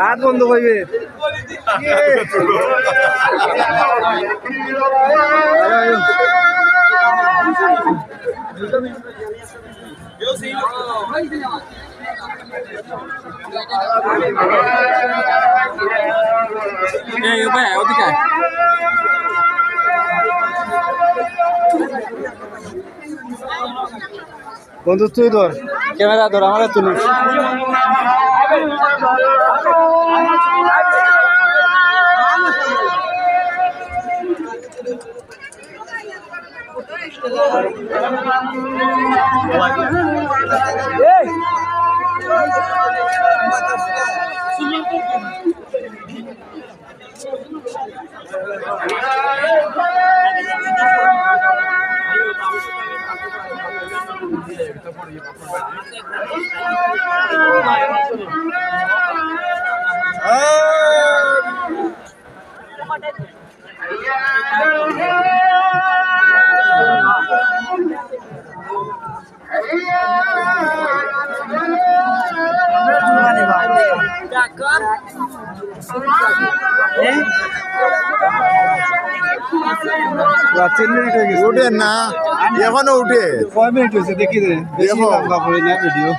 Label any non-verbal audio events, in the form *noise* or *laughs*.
হাত বন্ধ হইবে। *laughs* এই ভাই ওদিকে আয়। বন্ধু তুই ধর ক্যামেরা ধর আমার তুলিস তিন মিনিট উঠে না এখনও উঠে কয় মিনিট হয়েছে দেখি দেখো। ভিডিও।